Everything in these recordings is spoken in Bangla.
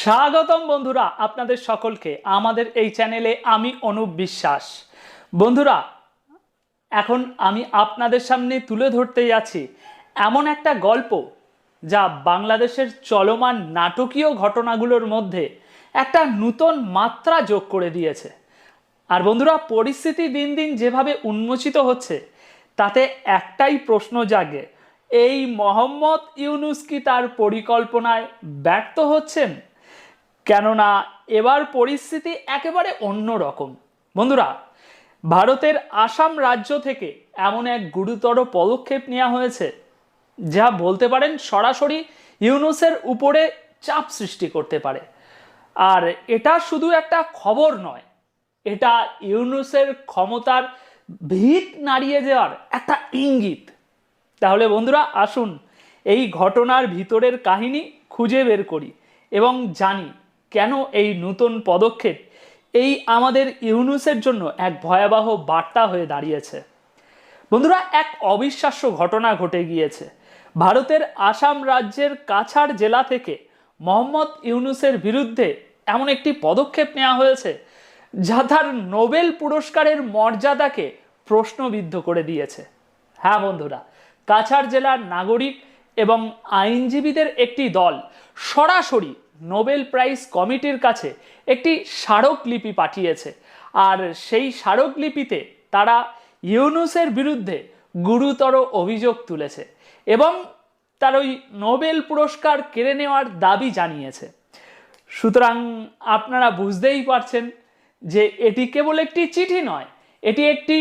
স্বাগতম বন্ধুরা আপনাদের সকলকে আমাদের এই চ্যানেলে আমি অনুপ বিশ্বাস। বন্ধুরা, এখন আমি আপনাদের সামনে তুলে ধরতে যাচ্ছি এমন একটা গল্প যা বাংলাদেশের চলমান নাটকীয় ঘটনাগুলোর মধ্যে একটা নূতন মাত্রা যোগ করে দিয়েছে। আর বন্ধুরা, পরিস্থিতি দিন দিন যেভাবে উন্মোচিত হচ্ছে, তাতে একটাই প্রশ্ন জাগে, এই মোহাম্মদ ইউনুস কি তার পরিকল্পনায় ব্যর্থ হচ্ছেন? কেননা এবার পরিস্থিতি একেবারে অন্য রকম। বন্ধুরা, ভারতের আসাম রাজ্য থেকে এমন এক গুরুতর পদক্ষেপ নেওয়া হয়েছে, যা বলতে পারেন সরাসরি ইউনুসের উপরে চাপ সৃষ্টি করতে পারে। আর এটা শুধু একটা খবর নয়, এটা ইউনুসের ক্ষমতার ভিত নাড়িয়ে যাওয়ার একটা ইঙ্গিত। তাহলে বন্ধুরা, আসুন এই ঘটনার ভিতরের কাহিনী খুঁজে বের করি এবং জানি কেন এই নতুন পদক্ষেপ? এই আমাদের ইউনুসের জন্য এক ভয়াবহ বার্তা হয়ে দাঁড়িয়েছে। বন্ধুরা, এক অবিশ্বাস্য ঘটনা ঘটে গিয়েছে। ভারতের আসাম রাজ্যের কাছাড় জেলা থেকে মোহাম্মদ ইউনুসের বিরুদ্ধে এমন একটি পদক্ষেপ নেওয়া হয়েছে, যা তার নোবেল পুরস্কারের মর্যাদাকে প্রশ্নবিদ্ধ করে দিয়েছে। হ্যাঁ বন্ধুরা, কাছাড় জেলার নাগরিক এবং আইনজীবীদের একটি দল সরাসরি নোবেল প্রাইজ কমিটির কাছে একটি স্মারকলিপি পাঠিয়েছে। আর সেই স্মারকলিপিতে তারা ইউনুসের বিরুদ্ধে গুরুতর অভিযোগ তুলেছে এবং তার ওই নোবেল পুরস্কার কেড়ে নেওয়ার দাবি জানিয়েছে। সুতরাং আপনারা বুঝতেই পারছেন যে এটি কেবল একটি চিঠি নয়, এটি একটি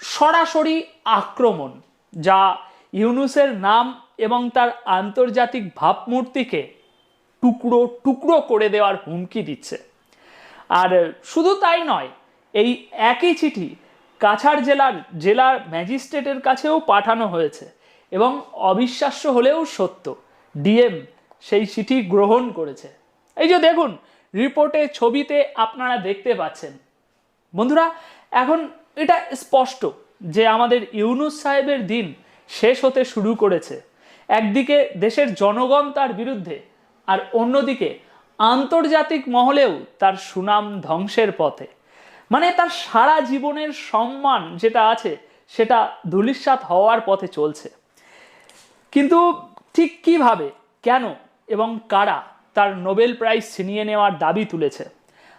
সরাসরি আক্রমণ, যা ইউনুসের নাম এবং তার আন্তর্জাতিক ভাবমূর্তিকে টুকরো টুকরো করে দেওয়ার হুমকি দিচ্ছে। আর শুধু তাই নয়, এই একই চিঠি কাছাড় জেলার জেলার ম্যাজিস্ট্রেটের কাছেও পাঠানো হয়েছে এবং অবিশ্বাস্য হলেও সত্য, ডিএম সেই চিঠি গ্রহণ করেছে। এই যে দেখুন, রিপোর্টে, ছবিতে আপনারা দেখতে পাচ্ছেন। বন্ধুরা, এখন এটা স্পষ্ট যে আমাদের ইউনুস সাহেবের দিন শেষ হতে শুরু করেছে। একদিকে দেশের জনগণ তার বিরুদ্ধে আর অন্যদিকে আন্তর্জাতিক মহলেও তার সুনাম ধ্বংসের পথে। মানে তার সারা জীবনের সম্মান যেটা আছে, সেটা ধূলিসাৎ হওয়ার পথে চলছে। কিন্তু ঠিক কীভাবে, কেন এবং কারা তার নোবেল প্রাইজ ছিনিয়ে নেওয়ার দাবি তুলেছে?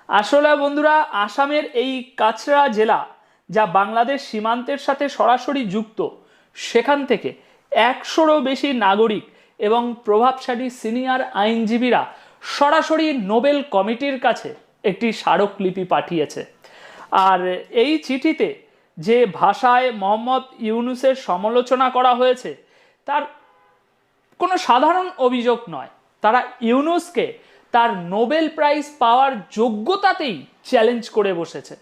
আসলে বন্ধুরা, আসামের এই কাছড়া জেলা যা বাংলাদেশ সীমান্তের সাথে সরাসরি যুক্ত, সেখান থেকে একশোরও বেশি নাগরিক এবং প্রভাবশালী সিনিয়র আইনজীবীরা সরাসরি নোবেল কমিটির কাছে একটি স্মারকলিপি পাঠিয়েছে। আর এই চিঠিতে যে ভাষায় মোহাম্মদ ইউনুসের সমালোচনা করা হয়েছে, তার কোনো সাধারণ অভিযোগ নয়। তারা ইউনুসকে তার নোবেল প্রাইজ পাওয়ার যোগ্যতাতেই চ্যালেঞ্জ করে বসেছে।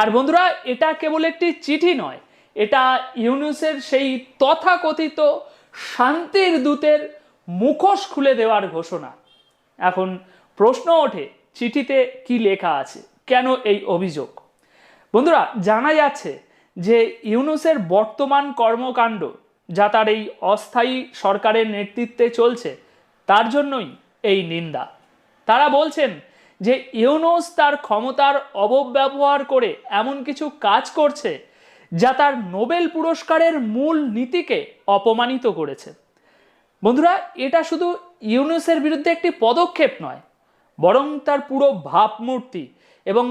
আর বন্ধুরা, এটা কেবল একটি চিঠি নয়, এটা ইউনুসের সেই তথাকথিত শান্তির দূতের মুখোশ খুলে দেওয়ার ঘোষণা। এখন প্রশ্ন ওঠে, চিঠিতে কি লেখা আছে? কেন এই অভিযোগ? বন্ধুরা, জানা যাচ্ছে যে ইউনুসের বর্তমান কর্মকাণ্ড, যা তার এই অস্থায়ী সরকারের নেতৃত্বে চলছে, তার জন্যই এই নিন্দা। তারা বলছেন যে ইউনুস তার ক্ষমতার অপব্যবহার করে এমন কিছু কাজ করছে যা তার নোবেল পুরস্কারের মূল নীতিকে অপমানিত করেছে। বন্ধুরা, এটা শুধু ইউনুসের বিরুদ্ধে একটি পদক্ষেপ নয়, বরং তার পুরো ভাবমূর্তি এবং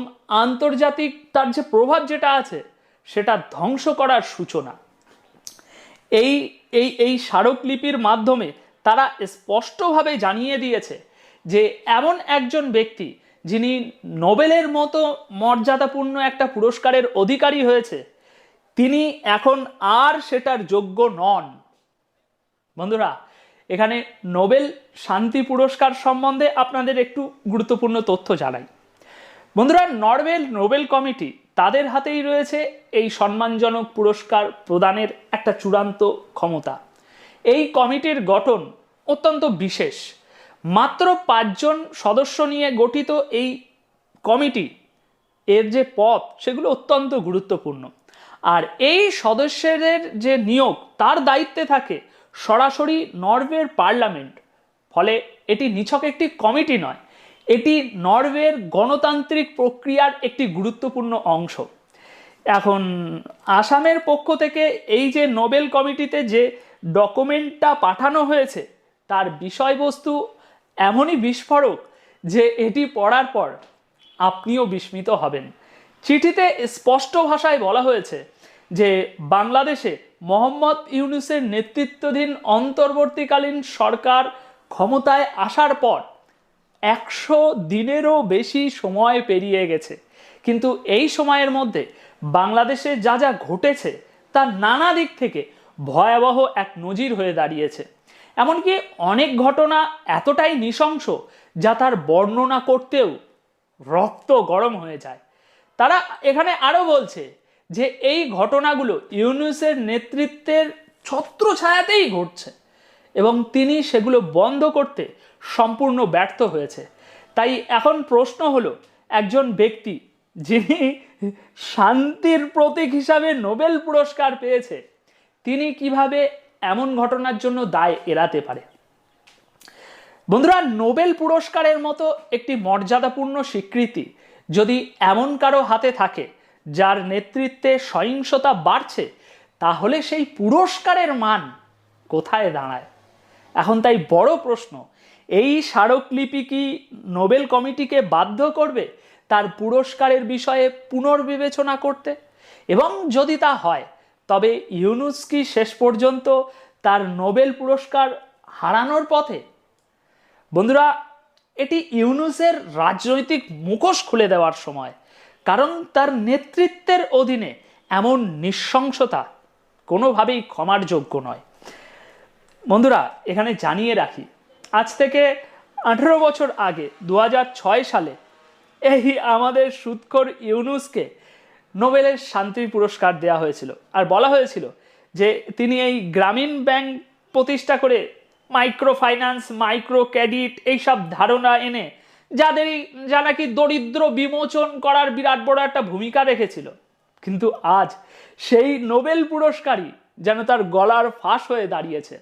আন্তর্জাতিক তার যে প্রভাব যেটা আছে, সেটা ধ্বংস করার সূচনা। এই এই এই স্মারকলিপির মাধ্যমে তারা স্পষ্টভাবে জানিয়ে দিয়েছে যে এমন একজন ব্যক্তি যিনি নোবেলের মতো মর্যাদাপূর্ণ একটা পুরস্কারের অধিকারী হয়েছে তিনি এখন আর সেটার যোগ্য নন। বন্ধুরা, এখানে নোবেল শান্তি পুরস্কার সম্বন্ধে আপনাদের একটু গুরুত্বপূর্ণ তথ্য জানাই। বন্ধুরা নরওয়েল নোবেল কমিটি তাদের হাতেই রয়েছে এই সম্মানজনক পুরস্কার প্রদানের একটা চূড়ান্ত ক্ষমতা। এই কমিটির গঠন অত্যন্ত বিশেষ। মাত্র পাঁচজন সদস্য নিয়ে গঠিত এই কমিটি, এর যে পথ, সেগুলো অত্যন্ত গুরুত্বপূর্ণ। আর এই সদস্যদের যে নিয়োগ, তার দায়িত্বে থাকে সরাসরি নরওয়ের পার্লামেন্ট। ফলে এটি নিছক একটি কমিটি নয়, এটি নরওয়ের গণতান্ত্রিক প্রক্রিয়ার একটি গুরুত্বপূর্ণ অংশ। এখন, আসামের পক্ষ থেকে এই যে নোবেল কমিটিতে যে ডকুমেন্টটা পাঠানো হয়েছে, তার বিষয়বস্তু এমনই বিস্ফোরক যে এটি পড়ার পর আপনিও বিস্মিত হবেন। চিঠিতে স্পষ্ট ভাষায় বলা হয়েছে যে বাংলাদেশে মোহাম্মদ ইউনুসের নেতৃত্বাধীন অন্তর্বর্তীকালীন সরকার ক্ষমতায় আসার পর একশো দিনেরও বেশি সময় পেরিয়ে গেছে। কিন্তু এই সময়ের মধ্যে বাংলাদেশে যা যা ঘটেছে তা নানা দিক থেকে ভয়াবহ এক নজির হয়ে দাঁড়িয়েছে। এমনকি অনেক ঘটনা এতটাই নৃশংস যা তার বর্ণনা করতেও রক্ত গরম হয়ে যায়। তারা এখানে আরও বলছে যে এই ঘটনাগুলো ইউনুসের নেতৃত্বের ছত্রছায়াতেই ঘটছে এবং তিনি সেগুলো বন্ধ করতে সম্পূর্ণ ব্যর্থ হয়েছে। তাই এখন প্রশ্ন হলো, একজন ব্যক্তি যিনি শান্তির প্রতীক হিসাবে নোবেল পুরস্কার পেয়েছে, তিনি কীভাবে এমন ঘটনার জন্য দায় এড়াতে পারে? বন্ধুরা, নোবেল পুরস্কারের মতো একটি মর্যাদাপূর্ণ স্বীকৃতি যদি এমন কারও হাতে থাকে যার নেতৃত্বে সহিংসতা বাড়ছে, তাহলে সেই পুরস্কারের মান কোথায় দাঁড়ায়? এখন তাই বড় প্রশ্ন, এই স্মারকলিপি কি নোবেল কমিটিকে বাধ্য করবে তার পুরস্কারের বিষয়ে পুনর্বিবেচনা করতে? এবং যদি তা হয়, তবে ইউনুস কি শেষ পর্যন্ত তার নোবেল পুরস্কার হারানোর পথে? বন্ধুরা, এটি ইউনুসের রাজনৈতিক মুখোশ খুলে দেওয়ার সময়। কারণ তার নেতৃত্বের অধীনে এমন নৃশংসতা কোনোভাবেই ক্ষমার যোগ্য নয়। বন্ধুরা, এখানে জানিয়ে রাখি, আজ থেকে আঠেরো বছর আগে দু হাজার ছয় সালে, এই আমাদের সুৎখর ইউনুসকে নোবেলের শান্তি পুরস্কার দেওয়া হয়েছিল। আর বলা হয়েছিল যে, তিনি এই গ্রামীণ ব্যাংক প্রতিষ্ঠা করে মাইক্রো ফাইন্যান্স মাইক্রো ক্রেডিট এইসব ধারণা এনে যাদেরই যা নাকি দরিদ্র বিমোচন করার বিরাট বড় একটা ভূমিকা রেখেছিল। কিন্তু আজ সেই নোবেল পুরস্কারই যেন তার গলার ফাঁস হয়ে দাঁড়িয়েছে।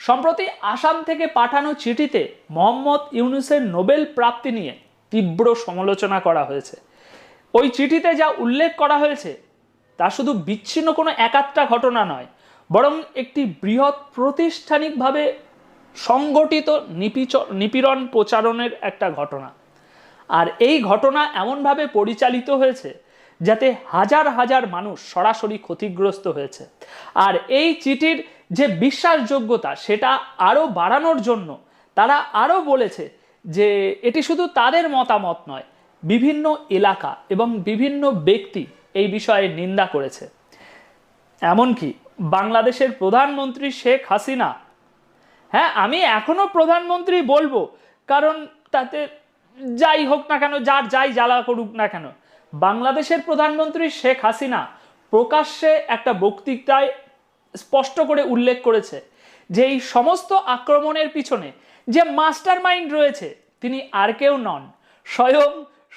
সম্প্রতি আসাম থেকে পাঠানো চিঠিতে মোহাম্মদ ইউনুসের নোবেল প্রাপ্তি নিয়ে তীব্র সমালোচনা করা হয়েছে। ওই চিঠিতে যা উল্লেখ করা হয়েছে, তা শুধু বিচ্ছিন্ন কোনো একাত্রা ঘটনা নয়, বরং একটি বৃহৎ প্রাতিষ্ঠানিকভাবে সংগঠিত নিপীড়ন প্রচারণের একটা ঘটনা। আর এই ঘটনা এমনভাবে পরিচালিত হয়েছে যাতে হাজার হাজার মানুষ সরাসরি ক্ষতিগ্রস্ত হয়েছে। আর এই চিঠির যে বিশ্বাসযোগ্যতা, সেটা আরও বাড়ানোর জন্য তারা আরও বলেছে যে এটি শুধু তাদের মতামত নয়, বিভিন্ন এলাকা এবং বিভিন্ন ব্যক্তি এই বিষয়ে নিন্দা করেছে। এমনকি বাংলাদেশের প্রধানমন্ত্রী শেখ হাসিনা হ্যাঁ আমি এখনও প্রধানমন্ত্রী বলব, কারণ তাতে যাই হোক না কেন, যার যাই জ্বালা করুক না কেন। বাংলাদেশের প্রধানমন্ত্রী শেখ হাসিনা প্রকাশ্যে একটা বক্তৃতায় স্পষ্ট করে উল্লেখ করেছে যে এই সমস্ত আক্রমণের পিছনে যে মাস্টার মাইন্ড রয়েছে, তিনি আর কেউ নন, স্বয়ং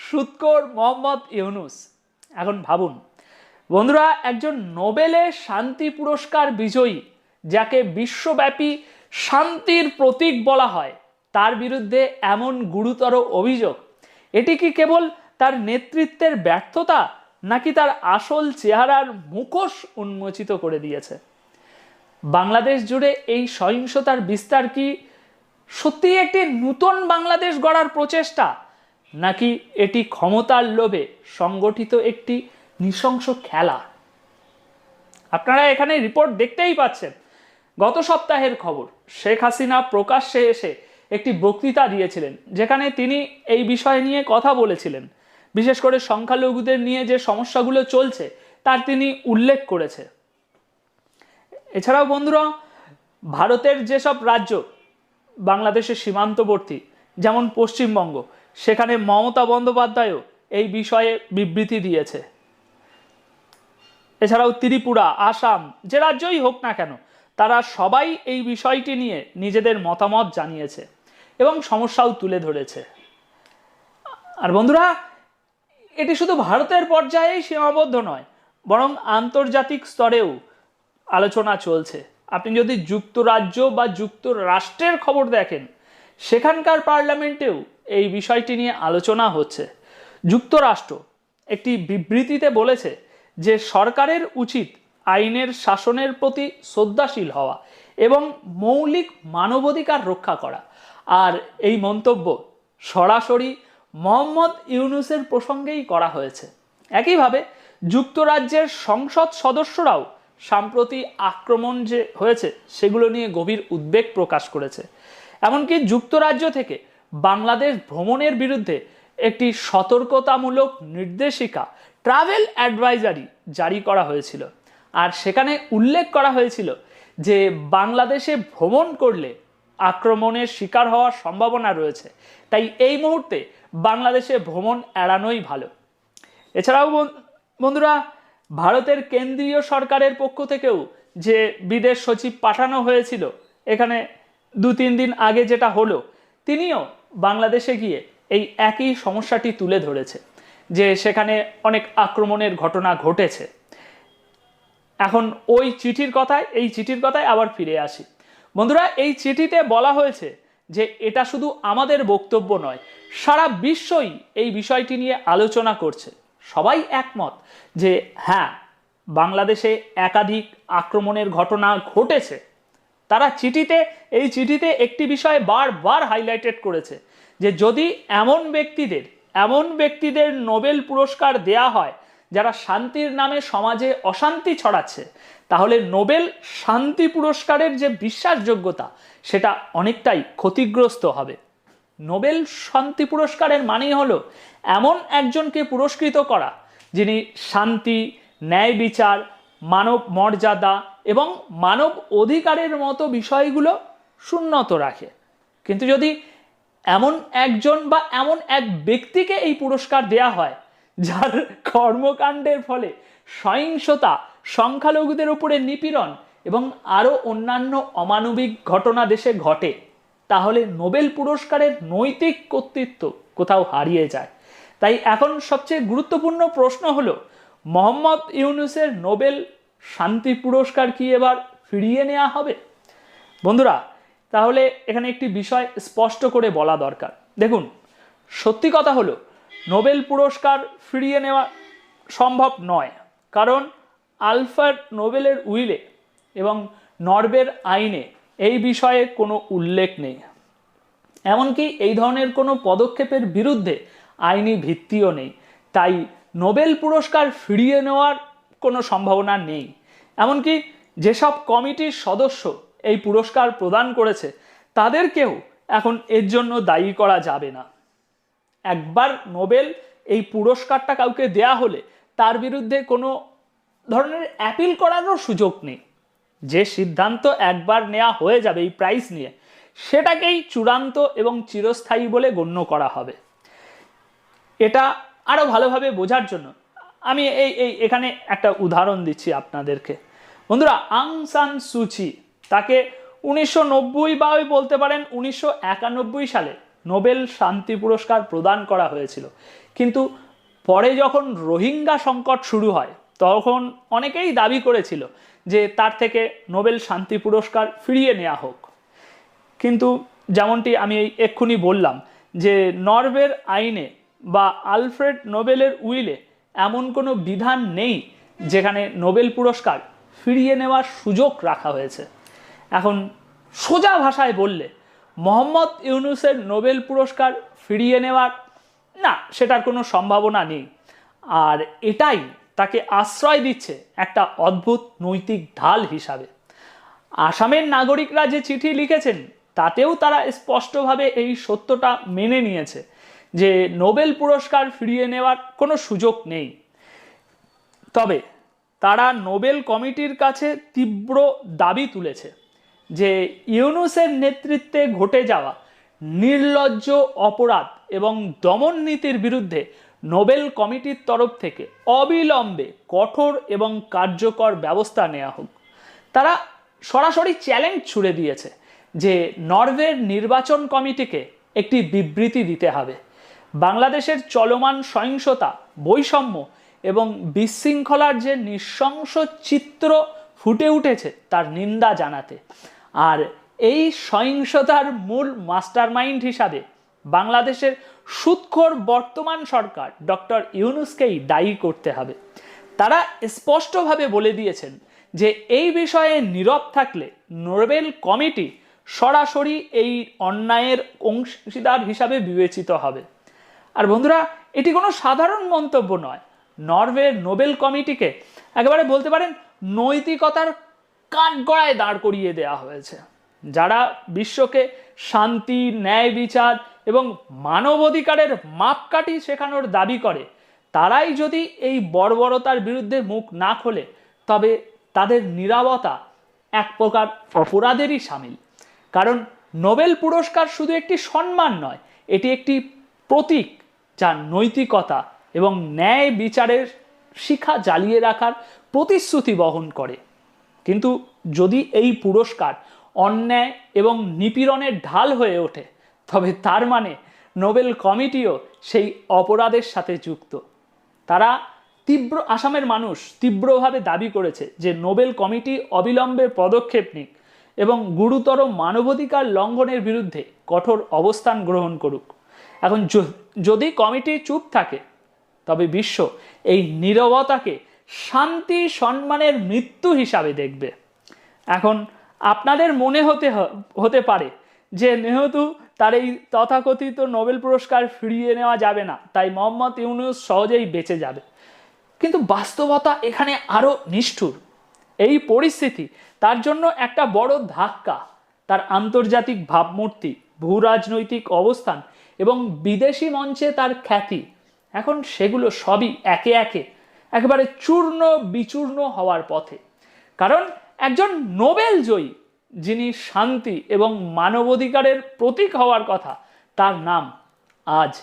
সুৎকর মোহাম্মদ ইউনুস। এখন ভাবুন, বন্ধুরা, একজন নোবেলে শান্তি পুরস্কার বিজয়ী, যাকে বিশ্বব্যাপী শান্তির প্রতীক বলা হয়। তার বিরুদ্ধে এমন গুরুতর অভিযোগ। এটি কি কেবল তার নেতৃত্বের ব্যর্থতা, নাকি তার আসল চেহারার মুখোশ উন্মোচিত করে দিয়েছে? বাংলাদেশ জুড়ে এই সহিংসতার বিস্তার কি সত্যি একটি নূতন বাংলাদেশ গড়ার প্রচেষ্টা, নাকি এটি ক্ষমতার লোভে সংগঠিত একটি নৃশংস খেলা? আপনারা এখানে রিপোর্ট দেখতেই পাচ্ছেন। গত সপ্তাহের খবর। শেখ হাসিনা প্রকাশ্যে এসে একটি বক্তৃতা দিয়েছিলেন, যেখানে তিনি এই বিষয় নিয়ে কথা বলেছিলেন। বিশেষ করে সংখ্যালঘুদের নিয়ে যে সমস্যাগুলো চলছে, তার তিনি উল্লেখ করেছে। এছাড়াও বন্ধুরা, ভারতের যেসব রাজ্য বাংলাদেশের সীমান্তবর্তী, যেমন পশ্চিমবঙ্গ, সেখানে মমতা বন্দ্যোপাধ্যায়ও এই বিষয়ে বিবৃতি দিয়েছে। এছাড়াও ত্রিপুরা, আসাম, যে রাজ্যই হোক না কেন তারা সবাই এই বিষয়টি নিয়ে নিজেদের মতামত জানিয়েছে এবং সমস্যাও তুলে ধরেছে। আর বন্ধুরা, এটি শুধু ভারতের পর্যায়েই সীমাবদ্ধ নয়, বরং আন্তর্জাতিক স্তরেও আলোচনা চলছে। আপনি যদি যুক্তরাজ্য বা যুক্তরাষ্ট্রের খবর দেখেন, সেখানকার পার্লামেন্টেও এই বিষয়টি নিয়ে আলোচনা হচ্ছে। যুক্তরাষ্ট্র একটি বিবৃতিতে বলেছে যে সরকারের উচিত আইনের শাসনের প্রতি শ্রদ্ধাশীল হওয়া এবং মৌলিক মানবাধিকার রক্ষা করা। আর এই মন্তব্য সরাসরি মোহাম্মদ ইউনুসের প্রসঙ্গেই করা হয়েছে। একইভাবে যুক্তরাজ্যের সংসদ সদস্যরাও সাম্প্রতি আক্রমণ যে হয়েছে, সেগুলো নিয়ে গভীর উদ্বেগ প্রকাশ করেছে। এমনকি যুক্তরাজ্য থেকে বাংলাদেশ ভ্রমণের বিরুদ্ধে একটি সতর্কতামূলক নির্দেশিকা, ট্রাভেল অ্যাডভাইজারি জারি করা হয়েছিল। আর সেখানে উল্লেখ করা হয়েছিল যে বাংলাদেশে ভ্রমণ করলে আক্রমণের শিকার হওয়ার সম্ভাবনা রয়েছে। তাই এই মুহূর্তে বাংলাদেশে ভ্রমণ এড়ানোই ভালো। এছাড়াও বন- বন্ধুরা, ভারতের কেন্দ্রীয় সরকারের পক্ষ থেকেও যে বিদেশ সচিব পাঠানো হয়েছিল, এখানে দু তিন দিন আগে যেটা হলো, তিনিও বাংলাদেশে গিয়ে এই একই সমস্যাটি তুলে ধরেছে, যে সেখানে অনেক আক্রমণের ঘটনা ঘটেছে। এখন ওই চিঠির কথায়, এই চিঠির কথায় আবার ফিরে আসি। বন্ধুরা, এই চিঠিতে বলা হয়েছে যে এটা শুধু আমাদের বক্তব্য নয়, সারা বিশ্বই এই বিষয়টি নিয়ে আলোচনা করছে। সবাই একমত যে হ্যাঁ বাংলাদেশে একাধিক আক্রমণের ঘটনা ঘটেছে। তারা চিঠিতে, এই চিঠিতে একটি বিষয় বারবার হাইলাইটেড করেছে যে যদি এমন ব্যক্তিদের এমন ব্যক্তিদের নোবেল পুরস্কার দেয়া হয় যারা শান্তির নামে সমাজে অশান্তি ছড়াচ্ছে, তাহলে নোবেল শান্তি পুরস্কারের যে বিশ্বাসযোগ্যতা, সেটা অনেকটাই ক্ষতিগ্রস্ত হবে। নোবেল শান্তি পুরস্কারের মানেই হলো এমন একজনকে পুরস্কৃত করা, যিনি শান্তি, ন্যায় বিচার, মানব মর্যাদা এবং মানব অধিকারের মতো বিষয়গুলো শূন্যত রাখে। কিন্তু যদি এমন একজন বা এমন এক ব্যক্তিকে এই পুরস্কার দেয়া হয় যার কর্মকাণ্ডের ফলে সহিংসতা, সংখ্যালঘুদের উপরে নিপীড়ন এবং আরও অন্যান্য অমানবিক ঘটনা দেশে ঘটে, তাহলে নোবেল পুরস্কারের নৈতিক কর্তৃত্ব কোথাও হারিয়ে যায়। তাই এখন সবচেয়ে গুরুত্বপূর্ণ প্রশ্ন হলো, মোহাম্মদ ইউনুসের নোবেল শান্তি পুরস্কার কি এবার ফিরিয়ে নেওয়া হবে? বন্ধুরা, তাহলে এখানে একটি বিষয় স্পষ্ট করে বলা দরকার। দেখুন, সত্যি কথা হলো নোবেল পুরস্কার ফিরিয়ে নেওয়া সম্ভব নয়, কারণ আলফার নোবেলের উইলে এবং নরবের আইনে এই বিষয়ে কোনো উল্লেখ নেই। এমনকি এই ধরনের কোনো পদক্ষেপের বিরুদ্ধে আইনি ভিত্তিও নেই, তাই নোবেল পুরস্কার ফিরিয়ে নেওয়ার কোনো সম্ভাবনা নেই। এমনকি যেসব কমিটির সদস্য এই পুরস্কার প্রদান করেছে, তাদেরকেও এখন এর জন্য দায়ী করা যাবে না। একবার নোবেল এই পুরস্কারটা কাউকে দেয়া হলে তার বিরুদ্ধে কোনো ধরনের অ্যাপিল করারও সুযোগ নেই। যে সিদ্ধান্ত একবার নেওয়া হয়ে যাবে এই প্রাইজ নিয়ে, সেটাকেই চূড়ান্ত এবং চিরস্থায়ী বলে গণ্য করা হবে। এটা আরও ভালোভাবে বোঝার জন্য আমি এই এই, এখানে একটা উদাহরণ দিচ্ছি আপনাদেরকে। বন্ধুরা, আং সান সুচি তাকে উনিশশো নব্বই বা ওই বলতে পারেন উনিশশো একানব্বই সালে নোবেল শান্তি পুরস্কার প্রদান করা হয়েছিল। কিন্তু পরে যখন রোহিঙ্গা সংকট শুরু হয়, তখন অনেকেই দাবি করেছিল যে তার থেকে নোবেল শান্তি পুরস্কার ফিরিয়ে নেওয়া হোক। কিন্তু যেমনটি আমি এই এক্ষুনি বললাম যে নরওয়ের আইনে বা আলফ্রেড নোবেলের উইলে এমন কোনো বিধান নেই যেখানে নোবেল পুরস্কার ফিরিয়ে নেওয়ার সুযোগ রাখা হয়েছে। এখন সোজা ভাষায় বললে মোহাম্মদ ইউনুসের নোবেল পুরস্কার ফিরিয়ে নেওয়ার? না, সেটার কোনো সম্ভাবনা নেই। আর এটাই তাকে আশ্রয় দিচ্ছে একটা অদ্ভুত নৈতিক ঢাল হিসাবে। আসামের নাগরিকরা যে চিঠি লিখেছেন, তাতেও তারা স্পষ্টভাবে এই সত্যটা মেনে নিয়েছে যে নোবেল পুরস্কার ফিরিয়ে নেওয়ার কোনো সুযোগ নেই। তবে তারা নোবেল কমিটির কাছে তীব্র দাবি তুলেছে। যে ইউনুসের নেতৃত্বে ঘটে যাওয়া নির্লজ্জ অপরাধ এবং দমন নীতির বিরুদ্ধে নোবেল কমিটির তরফ থেকে অবিলম্বে কঠোর এবং কার্যকর ব্যবস্থা নেওয়া হোক। তারা সরাসরি চ্যালেঞ্জ ছুড়ে দিয়েছে যে নরওয়ের নির্বাচন কমিটিকে একটি বিবৃতি দিতে হবে। বাংলাদেশের চলমান সহিংসতা, বৈষম্য এবং বিশৃঙ্খলার যে নৃশংস চিত্র ফুটে উঠেছে তার নিন্দা জানাতে আর এই সহিংসতার মূল মাস্টারমাইন্ড হিসাবে বাংলাদেশের সুৎখোর বর্তমান সরকার ডক্টর ইউনুসকেই দায়ী করতে হবে। তারা স্পষ্টভাবে বলে দিয়েছেন যে এই বিষয়ে নীরব থাকলে নোবেল কমিটি সরাসরি এই অন্যায়ের অংশীদার হিসাবে বিবেচিত হবে। আর বন্ধুরা, এটি কোনো সাধারণ মন্তব্য নয়। নরওয়ের নোবেল কমিটিকে একেবারে বলতে পারেন নৈতিকতার কাঠগড়ায় দাঁড় করিয়ে দেওয়া হয়েছে। যারা বিশ্বকে শান্তি, ন্যায় বিচার এবং মানবাধিকারের মাপকাঠি শেখানোর দাবি করে, তারাই যদি এই বর্বরতার বিরুদ্ধে মুখ না খোলে, তবে তাদের নিরাপত্তা এক প্রকার অপরাধেরই সামিল। কারণ নোবেল পুরস্কার শুধু একটি সম্মান নয়, এটি একটি প্রতীক যা নৈতিকতা এবং ন্যায় বিচারের শিখা জ্বালিয়ে রাখার প্রতিশ্রুতি বহন করে। কিন্তু যদি এই পুরস্কার অন্যায় এবং নিপীড়নের ঢাল হয়ে ওঠে, তবে তার মানে নোবেল কমিটিও সেই অপরাধের সাথে যুক্ত। তারা তীব্র আসামের মানুষ তীব্রভাবে দাবি করেছে যে নোবেল কমিটি অবিলম্বে পদক্ষেপ নিক এবং গুরুতর মানবাধিকার লঙ্ঘনের বিরুদ্ধে কঠোর অবস্থান গ্রহণ করুক। এখন যদি কমিটি চুপ থাকে, তবে বিশ্ব এই নীরবতাকে শান্তি সম্মানের মৃত্যু হিসাবে দেখবে। এখন আপনাদের মনে হতে হতে পারে যে যেহেতু তার এই তথাকথিত নোবেল পুরস্কার ফিরিয়ে নেওয়া যাবে না, তাই মোহাম্মদ ইউনুস সহজেই বেঁচে যাবে। কিন্তু বাস্তবতা এখানে আরও নিষ্ঠুর। এই পরিস্থিতি তার জন্য একটা বড় ধাক্কা, তার আন্তর্জাতিক ভাবমূর্তি ভূ রাজনৈতিক অবস্থান এবং বিদেশি মঞ্চে তার খ্যাতি। এখন সেগুলো সবই একে একে একেবারে চূর্ণ বিচূর্ণ হওয়ার পথে। কারণ একজন নোবেল জয়ী, যিনি শান্তি এবং মানবাধিকারের প্রতীক হওয়ার কথা, তার নাম আজ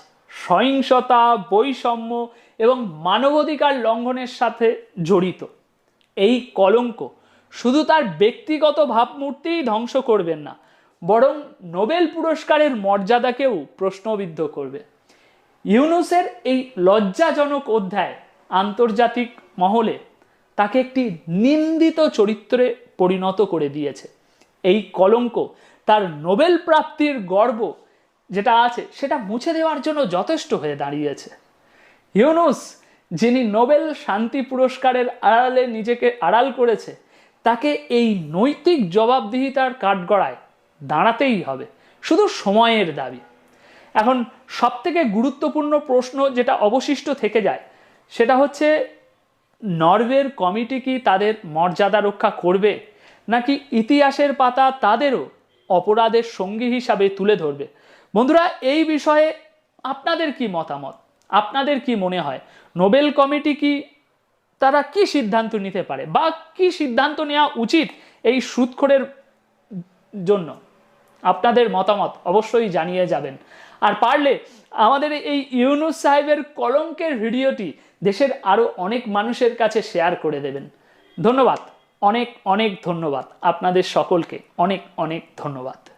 সহিংসতা, বৈষম্য এবং মানবাধিকার লঙ্ঘনের সাথে জড়িত। এই কলঙ্ক শুধু তার ব্যক্তিগত ভাবমূর্তিই ধ্বংস করবেন না, বরং নোবেল পুরস্কারের মর্যাদাকেও প্রশ্নবিদ্ধ করবে। ইউনুসের এই লজ্জাজনক অধ্যায় আন্তর্জাতিক মহলে তাকে একটি নিন্দিত চরিত্রে পরিণত করে দিয়েছে। এই কলঙ্ক তার নোবেল প্রাপ্তির গর্ব যেটা আছে, সেটা মুছে দেওয়ার জন্য যথেষ্ট হয়ে দাঁড়িয়েছে। ইউনুস, যিনি নোবেল শান্তি পুরস্কারের আড়ালে নিজেকে আড়াল করেছে, তাকে এই নৈতিক জবাবদিহিতার কাঠগড়ায় দাঁড়াতেই হবে, শুধু সময়ের দাবি। এখন সবথেকে গুরুত্বপূর্ণ প্রশ্ন যেটা অবশিষ্ট থেকে যায় সেটা হচ্ছে, নরওয়ের কমিটি কি তাদের মর্যাদা রক্ষা করবে? নাকি ইতিহাসের পাতা তাদেরও অপরাধের সঙ্গী হিসাবে তুলে ধরবে? বন্ধুরা, এই বিষয়ে আপনাদের কি মতামত? আপনাদের কি মনে হয়? নোবেল কমিটি কি তারা কি সিদ্ধান্ত নিতে পারে? বা কি সিদ্ধান্ত নেওয়া উচিত এই সুদখোরের জন্য? আপনাদের মতামত অবশ্যই জানিয়ে যাবেন। আর পারলে আমাদের এই ইউনুস সাহেবের কলঙ্কের ভিডিওটি দেশের আরও অনেক মানুষের কাছে শেয়ার করে দেবেন। ধন্যবাদ। অনেক অনেক ধন্যবাদ। আপনাদের সকলকে অনেক অনেক ধন্যবাদ।